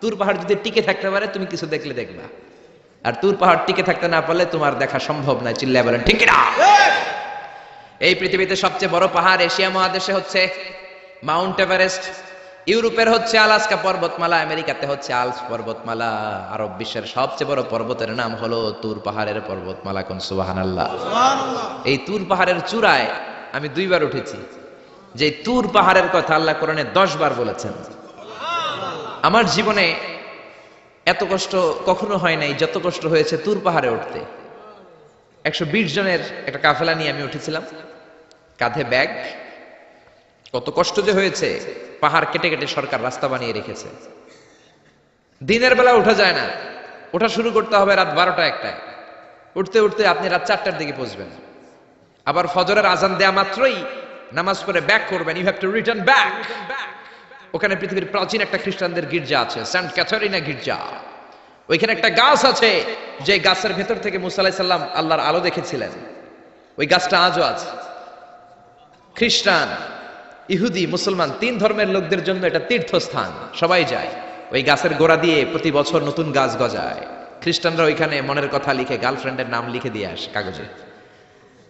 তুর পাহাড় যদি টিকে থাকতে পারে তুমি কিছু দেখলে দেখবা। আর তুর পাহাড় টিকে থাকতে না পারলে তোমার দেখা সম্ভব নয় চিল্লায় বলেন ঠিক না এই পৃথিবীতে সবচেয়ে বড় পাহাড় এশিয়া মহাদেশে হচ্ছে মাউন্ট এভারেস্ট ইউরোপের হচ্ছে আলাস্কা পর্বতমালা আমেরিকাতে হচ্ছে আলস পর্বতমালা। আরব বিশ্বের সবচেয়ে বড় পর্বতের নাম হলো তুর পাহাড়ের পর্বতমালা কোন সুবাহান আল্লাহ এই তুর পাহাড়ের চূড়ায় আমি দুইবার উঠেছি। যে তুর পাহাড়ের কথা আল্লাহ কোরআনে দশ বার বলেছেন আমার জীবনে এত কষ্ট কখনো হয় নাই, যত কষ্ট হয়েছে তুর পাহাড়ে উঠতে। একশো বিশ জনের একটা কাফেলা নিয়ে আমি উঠেছিলাম। কাঁধে ব্যাগ। কত কষ্ট যে হয়েছে, পাহাড় কেটে কেটে সরকার রাস্তা বানিয়ে রেখেছে। দিনের বেলা ওঠা যায় না। ওঠা শুরু করতে হবে রাত বারোটা একটায়। উঠতে উঠতে আপনি রাত চারটার দিকে পৌঁছবেন। আবার ফজরের আজান দেয়া মাত্রই নামাজ পড়ে ব্যাক করবেন। You have to return back ওখানে পৃথিবীর প্রাচীন একটা খ্রিস্টানদের গির্জা আছে সেন্ট ক্যাথরিনা গির্জা। ওইখানে একটা গাছ আছে, যে গাছের ভেতর থেকে মুসা আলাইহিস সাল্লাম আল্লাহর আলো দেখেছিলেন। ওই গাছটা আজও আছে। খ্রিস্টান, ইহুদি, মুসলমান, তিন ধর্মের লোকদের জন্য এটা তীর্থস্থান, সবাই যায়। ওই গাছের গোড়া দিয়ে প্রতি বছর নতুন গাছ গজায়। খ্রিস্টানরা ওইখানে মনের কথা লিখে, গার্লফ্রেন্ডের নাম লিখে দিয়ে আসে কাগজে।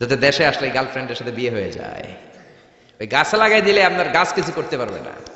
যাতে দেশে আসলে গার্লফ্রেন্ডের সাথে বিয়ে হয়ে যায়। ওই গাছ লাগাই দিলে আপনার গাছ কিছু করতে পারবে না।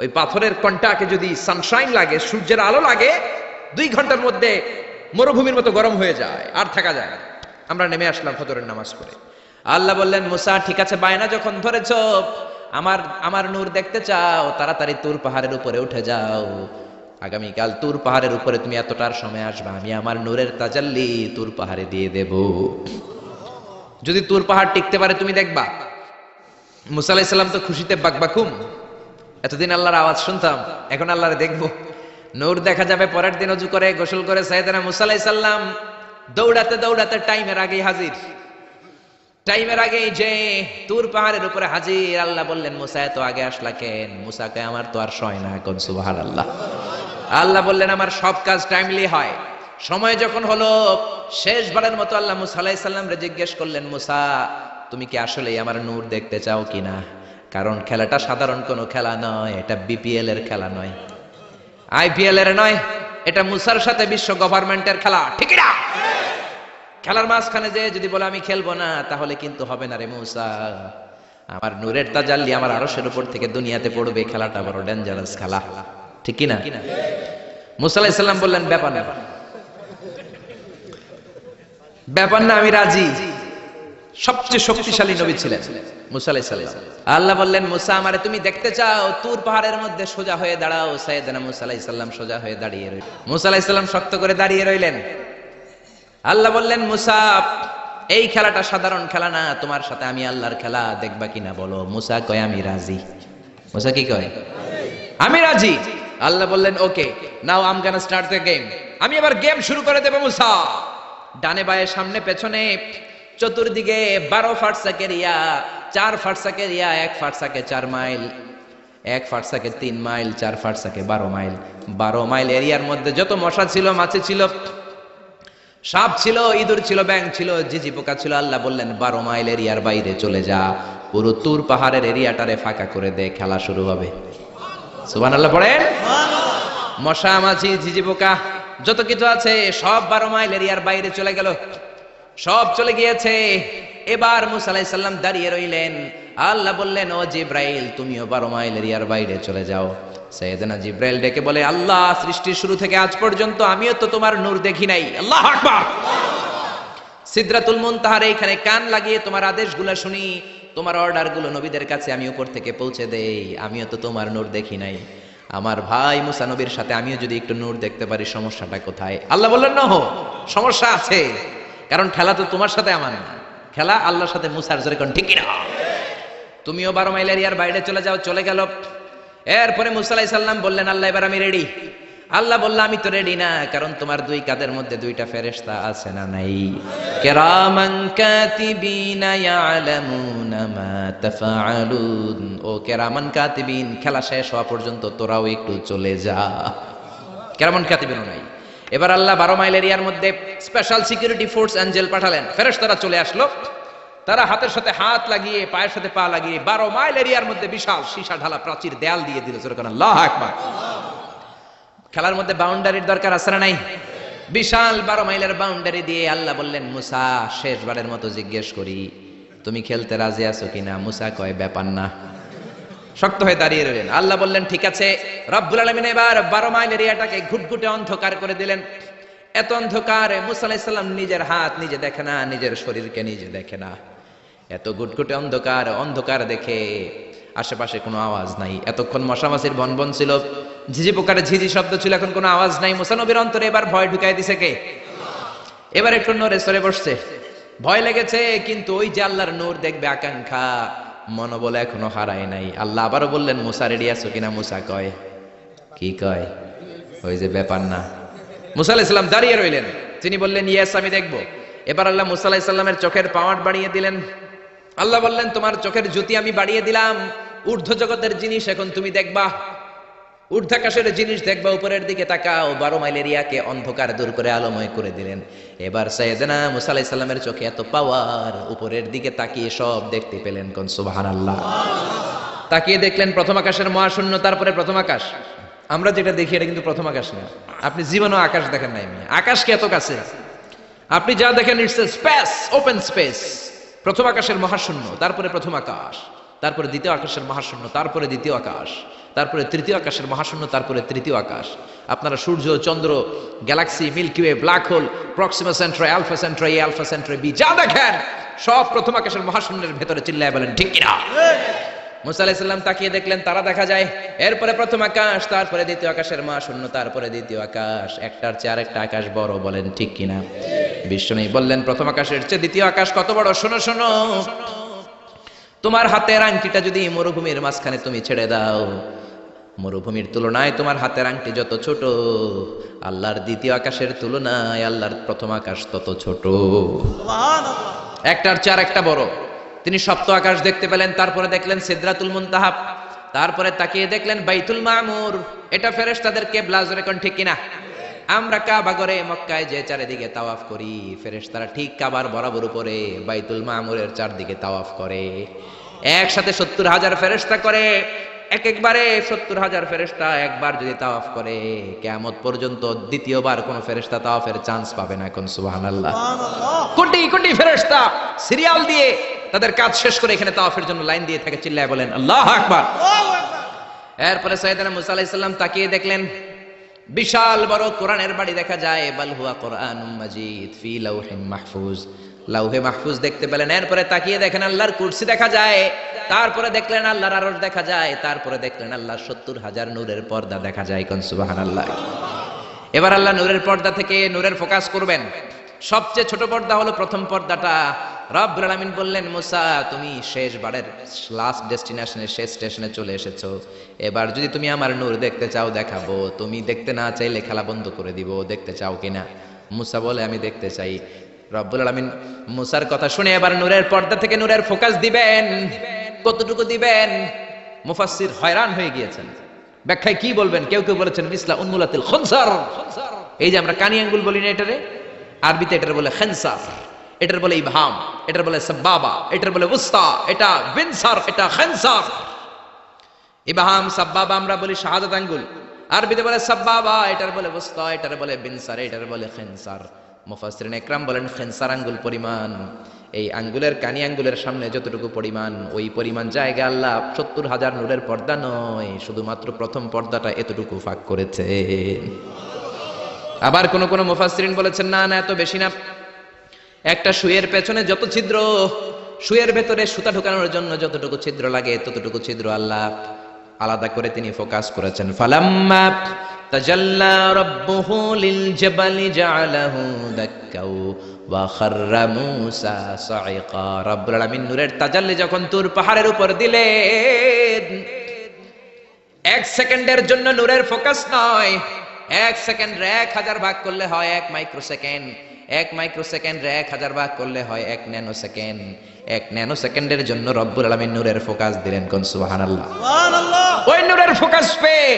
ওই পাথরের কন্টাকে যদি সানশাইন লাগে, সূর্যের আলো লাগে, দুই ঘণ্টার মধ্যে মরুভূমির মতো গরম হয়ে যায়, আর থাকা যায় আমরা নেমে আসলাম ফজরের নামাজ পড়ে। আল্লাহ বললেন, মুসা, ঠিক আছে, বায়না যখন ধরেছ, আমার আমার নূর দেখতে চাও, তাড়াতাড়ি তুর পাহাড়ের উপরে উঠে যাও। আগামীকাল তুর পাহাড়ের উপরে তুমি এতটার সময় আসবা, আমি আমার নূরের তাজাল্লি তুর পাহাড়ে দিয়ে দেব। যদি তুর পাহাড় টিকতে পারে, তুমি দেখবা। মুসা আলাইসাল্লাম তো খুশিতে বাকবাকুম। এতদিন আল্লাহর আওয়াজ শুনতাম, এখন আল্লাহরে দেখব। নূর দেখা যাবে, পরের দিন অজু করে, গোসল করে সাইদানা মুসা আলাইসাল্লাম দৌড়াতে দৌড়াতে টাইমের আগেই হাজির। টাইমের আগে যে তুর পাহাড়ের উপরে হাজির, আল্লাহ বললেন, মুসা, এত আগে আসলা কেন? মুসাকে আমার তো আর সয় না এখন সুবাহার আল্লাহ আল্লাহ বললেন, আমার সব কাজ টাইমলি হয়। সময় যখন হলো, শেষবারের মতো আল্লাহ মুসা আলাইসাল্লাম রে জিজ্ঞেস করলেন, মুসা, তুমি কি আসলেই আমার নূর দেখতে চাও কিনা? কারণ খেলাটা সাধারণ কোনো খেলা নয়, এটা বিপিএল এর খেলা নয়। আইপিএল এর নয়, এটা মুসার সাথে বিশ্ব গভর্নমেন্টের খেলা, ঠিক না? খেলার মাঝখানে যে যদি বলে আমি খেলব না, তাহলে কিন্তু হবে না রে মুসা। আমার নূরের তাজাল্লি আমার আরশের উপর থেকে দুনিয়াতে পড়বে, খেলাটা বড় ডেঞ্জারাস খেলা। ঠিক কি না মুসা আলাইহিস বললেন, ব্যাপার না। ব্যাপার না, আমি রাজি। সবচেয়ে শক্তিশালী নবী ছিলেন, মুসা আল্লাহ বললেন, মুসা, আমারে তুমি দেখতে চাও, তুর পাহাড়ের মধ্যে সোজা হয়ে দাঁড়াও। সাইয়েদনা মুসা আলাইহিস সোজা হয়ে দাঁড়িয়ে রইলেন। মুসা আলাইহিস শক্ত করে দাঁড়িয়ে রইলেন। আল্লাহ বললেন, মুসা, এই খেলাটা সাধারণ খেলা না, তোমার সাথে আমি আল্লাহর খেলা দেখবা কিনা বলো। মুসা কয়, আমি রাজি। মুসা কি কয়? আমি রাজি। আল্লাহ বললেন, ওকে, নাও আম গানা স্টার্ট দ্য গেম আমি আবার গেম শুরু করে দেবো, মুসা। ডানে বায়ে সামনে পেছনে চতুর্দিকে বারো ফাটসাকের ইয়া চার ফাটসাকের ইয়া এক ফাটসাকে চার মাইল, এক ফাটসাকে তিন মাইল, চার ফাটসাকে বারো মাইল। বারো মাইল এরিয়ার মধ্যে যত মশা ছিল, মাছি ছিল, সাপ ছিল, ইঁদুর ছিল ব্যাং ছিল জিজি পোকা ছিল, আল্লাহ বললেন, বারো মাইল এরিয়ার বাইরে চলে যা, পুরো তুর পাহাড়ের এরিয়াটারে ফাঁকা করে দে, খেলা শুরু হবে। সুবান আল্লাহ পড়েন? মশা, মাছি, ঝিঝি পোকা, যত কিছু আছে, সব বারো মাইল এরিয়ার বাইরে চলে গেল। সব চলে গিয়েছে। এবার মুসা আলাইহিস সাল্লাম দাঁড়িয়ে রইলেন। আল্লাহ বললেন, ও জিব্রাইল, তুমিও বারো মাইল এরিয়ার বাইরে চলে যাও। সৈয়দনা জিব্রাইল ডেকে বলে, আল্লাহ, সৃষ্টির শুরু থেকে আজ পর্যন্ত আমিও তো তোমার নূর দেখি নাই। আল্লাহ আকবার! সিদ্রাতুল মুনতাহার এইখানে কান লাগিয়ে তোমার আদেশগুলো শুনি। তোমার অর্ডারগুলো নবীদের কাছে আমি উপর থেকে পৌঁছে দেই। আমিও তো তোমার নূর দেখি নাই। আমার ভাই মুসা নবীর সাথে আমিও যদি একটু নূর দেখতে পারি, সমস্যাটা কোথায়? আল্লাহ বললেন না হো সমস্যা আছে। কারণ খেলা তো তোমার সাথে আমার না। খেলা আল্লাহর সাথে মুসার জোরে কোন ঠিক না তুমিও বারো মাইল এরিয়ার বাইরে চলে যাও, চলে গেল। এরপরে মুসা আলাইহিস সালাম বললেন, আল্লাহ, এবার আমি রেডি আল্লাহ বললাম আমি তো রেডি না, কারণ তোমার দুই কাদের মধ্যে দুইটা ফেরেশতা আছে না নাই। কেরামান কাতিবিনা ইয়ালামুনা মা তাফআলুন। ও কেরামান কাতিবিন, খেলা শেষ হওয়া পর্যন্ত তোরাও একটু চলে যা। কেরামান কাতিবিনও নাই। এবার আল্লাহ বারো মাইল এরিয়ার মধ্যে স্পেশাল সিকিউরিটি ফোর্স অ্যাঞ্জেল পাঠালেন। ফেরেস তারা চলে আসলো। তারা হাতের সাথে হাত লাগিয়ে, পায়ের সাথে পা লাগিয়ে বারো মাইল এরিয়ার মধ্যে বিশাল সীসা ঢালা প্রাচীর দেয়াল দিয়ে দিল। যেরকম আল্লাহ আকবার! খেলার মধ্যে বাউন্ডারির দরকার আছে না নাই? বিশাল বারো মাইলের বাউন্ডারি দিয়ে আল্লাহ বললেন, মুসা, শেষবারের মতো জিজ্ঞেস করি, তুমি খেলতে রাজি আছো কিনা? মুসা কয়, ব্যাপার না। শক্ত হয়ে দাঁড়িয়ে রইলেন। আল্লাহ বললেন, ঠিক আছে, রব্বুল আলমিন এবার বারো মাইল এরিয়াটাকে ঘুটঘুটে অন্ধকার করে দিলেন। এত অন্ধকারে মুসা আলাইসাল্লাম নিজের হাত নিজে দেখে না, নিজের শরীরকে নিজে দেখে না। এত গুটগুটে অন্ধকার অন্ধকার দেখে আশেপাশে কোনো আওয়াজ নাই। এতক্ষণ মশামাছির বনবন ছিল। ঝিঝি পোকারে ঝিঝি শব্দ ছিল, এখন কোনো আওয়াজ নাই। মুসানবীর অন্তরে এবার ভয় ঢুকাই দিছে কে? এবার একটু নড়ে সরে বসছে। ভয় লেগেছে, কিন্তু ওই যে আল্লাহর নূর দেখবে আকাঙ্ক্ষা। মনোবল এখনও হারায় নাই। আল্লাহ আবারও বললেন, মুসা রেডি আছো কিনা? মুসা কয়, কি কয়? ওই যে ব্যাপার না। মুসা আলাইসাল্লাম দাঁড়িয়ে রইলেন। তিনি বললেন, ইয়েস, আমি দেখব। এবার আল্লাহ মুসা আলাইসাল্লামের চোখের পাওয়ার বাড়িয়ে দিলেন। আল্লাহ বললেন, তোমার চোখের জ্যোতি আমি বাড়িয়ে দিলাম। ঊর্ধ্ব জগতের জিনিস এখন তুমি দেখবা। ঊর্ধ্বাকাশের জিনিস দেখবা, উপরের দিকে তাকাও, বারো মাইল এরিয়াকে অন্ধকার দূর করে আলোময় করে দিলেন। এবার সৈয়দনা মুসা আলাইহিস সালামের চোখে এত পাওয়ার, উপরের দিকে তাকিয়ে সব দেখতে পেলেন কোন, সুবহানাল্লাহ। তাকিয়ে দেখলেন প্রথম আকাশের মহাশূন্য, তারপরে প্রথম আকাশ। আমরা যেটা দেখি, এটা কিন্তু প্রথম আকাশ না। আপনি জীবনও আকাশ দেখেন নাই, মেয়ে। আকাশকে এত কাছে? আপনি যা দেখেন ইটস স্পেস ওপেন স্পেস প্রথম আকাশের মহাশূন্য, তারপরে প্রথম আকাশ। তারপরে দ্বিতীয় আকাশের মহাশূন্য, তারপরে দ্বিতীয় আকাশ, তারপরে তৃতীয় আকাশের মহাশূন্য, তারপরে তৃতীয় আকাশ। আপনারা সূর্য, চন্দ্র, galaxy, Milky Way, black hole, Proxima Centauri Alpha Centauri A Alpha Centauri B, যা দেখেন, সব প্রথম আকাশের মহাশূন্যের ভেতরে চিল্লায় বলেন, ঠিক কিনা? মুসা আলাইসাল্লাম তাকিয়ে দেখলেন, তারা দেখা যায়, এরপরে প্রথম আকাশ, তারপরে দ্বিতীয় আকাশের মা শূন্য তারপরে দ্বিতীয় আকাশ। একটার চেয়ে আরেকটা আকাশ বড় বলেন, ঠিক কিনা? বিষ্ণু বললেন, প্রথম আকাশের চেয়ে দ্বিতীয় আকাশ কত বড়? শোনো শোনো। তোমার হাতের আংটিটা যদি মরুভূমির মাঝখানে তুমি ছেড়ে দাও মরুভূমির তুলনায় তোমার হাতের আংটি যত ছোট আল্লাহর দ্বিতীয় আকাশের তুলনায় আল্লাহর প্রথম আকাশ তত ছোট। একটার চার একটা বড়। তিনি সপ্ত আকাশ দেখতে পেলেন তারপরে দেখলেন সিদ্রাতুল মুনতাহাব তারপরে তাকিয়ে দেখলেন বাইতুল মামুর। এটা ফেরেশতাদের কেবলা জোরে কোন ঠিক কিনা? আমরা কাবা করে মক্কায় যে চারিদিকে তাওয়াফ করি ফেরেশতারা ঠিক কাবার বরাবর উপরে বাইতুল মামুরের চারদিকে তাওয়াফ করে। একসাথে সত্তর হাজার ফেরেশতা করে এক একবারে সত্তর হাজার ফেরেশতা একবার যদি তাওয়াফ করে কেয়ামত পর্যন্ত দ্বিতীয়বার কোন ফেরেশতা তাওয়াফের চান্স পাবে না এখন সুবহানাল্লাহ। কোটি কোটি ফেরেশতা সিরিয়াল দিয়ে তাদের কাজ শেষ করে এখানে তাওয়াফের জন্য লাইন দিয়ে থাকে চিল্লায় বলেন আল্লাহ আকবার। এরপরে সাইয়েদনা মুসা আলাইহিস সালাম তাকিয়ে দেখলেন বিশাল বড় কোরআনের বাড়ি দেখা যায়, বাল হুয়া কোরআনুম মাজিদ ফি লাউহিন মাহফুজ। লাউহে মাহফুজ দেখতে পেলেন, এরপরে তাকিয়ে দেখেন আল্লাহর কুরসি দেখা যায়, তারপরে দেখলেন আল্লাহর আরশ দেখা যায়, তারপরে দেখলেন আল্লাহর সত্তর হাজার নূরের পর্দা দেখা যায় কোন, সুবহানাল্লাহ। এবার আল্লাহ নূরের পর্দা থেকে নূরের ফোকাস করবেন। সবচেয়ে ছোট পর্দা হলো প্রথম পর্দাটা রব্বুল আলামিন বললেন, মুসা, তুমি শেষ বারের লাস্ট ডেস্টিনেশনে শেষ স্টেশনে চলে এসেছ। এবার যদি তুমি আমার নূর দেখতে চাও, দেখাবো। তুমি দেখতে না চাইলে খেলা বন্ধ করে দিব। দেখতে চাও কিনা? মুসা বলে, আমি দেখতে চাই। রব্বুল আলামিন মুসার কথা শুনে এবার নূরের পর্দা থেকে নূরের ফোকাস দিবেন। কতটুকু দিবেন? মুফাসসির হয়রান হয়ে গিয়েছেন। ব্যাখ্যায় কি বলবেন? কেউ কেউ বলেছেন, মিসলা উন্মুলাতিল খনসার। এই যে আমরা কানি আঙ্গুল বলি না এটারে, আরবিতে এটার বলে, খেনসার। এটার বলে ইবহাম, এটার বলে সাব্বাবা, এটার বলে উস্তা, এটা বিনসার, এটা খেনসার। ইবহাম, সাব্বাবা আমরা বলি শাহাদাত আঙ্গুল। আরবিতে বলে সাব্বাবা, এটার বলে উস্তা, এটার বলে বিনসার, এটার বলে খেনসার। মুফাসসিরিন একরাম বলেন খেনসার আঙ্গুল পরিমাণ। এই আঙ্গুলের কানি আঙ্গুলের সামনে যতটুকু পরিমাণ, ওই পরিমাণ জায়গা আল্লাহ সত্তর হাজার নূরের পর্দা নয়, শুধুমাত্র প্রথম পর্দাটা এতটুকু ফাঁক করেছে। আবার কোন কোন মুফাসসিরিন বলেছেন, না না, এত বেশি না। একটা সুয়ের পেছনে যত ছিদ্র, সুয়ের ভেতরে সুতা ঢুকানোর জন্য যতটুকু ছিদ্র লাগে, ততটুকু ছিদ্র আল্লাহ আলাদা করে তিনি ফোকাস করেছেন। ফালাম্মা তাজাল্লা রাব্বুহু লিল জাবালি জাআলাহু দাক্কাউ ওয়া খাররা মূসা সাইকা রব্বুল আলামিন নূরের তাজাল্লি যখন তুর পাহাড়ের উপর দিলেন, এক সেকেন্ডের জন্য নূরের ফোকাস নয়, এক সেকেন্ড এক হাজার ভাগ করলে হয় এক মাইক্রো সেকেন্ড এক মাইক্রো সেকেন্ড এক হাজার ভাগ করলে হয় এক ন্যানো সেকেন্ড এক ন্যানো সেকেন্ডের জন্য রব্বুল আলমিন নূরের ফোকাস দিলেন কোন? সুবাহান আল্লাহ ওই নূরের ফোকাস পেয়ে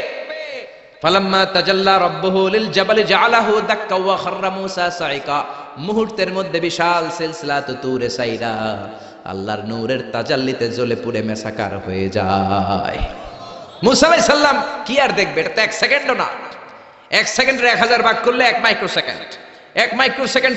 তাজাল্লা রব্বুহু লিল জাবালি জাআলাহু দাক্কা ওয়া খাররা সাইকা মুহূর্তের মধ্যে বিশাল সিলসিলাত তুরে সাইরা। আল্লাহর নূরের তাজাল্লিতে জ্বলে পুড়ে মেসাকার হয়ে যায়। মুসা আলাইহিস সালাম কি আর দেখবে? এটা তো এক সেকেন্ডও না। এক সেকেন্ডের এক হাজার ভাগ করলে এক মাইক্রো সেকেন্ড এক মাইক্রো সেকেন্ড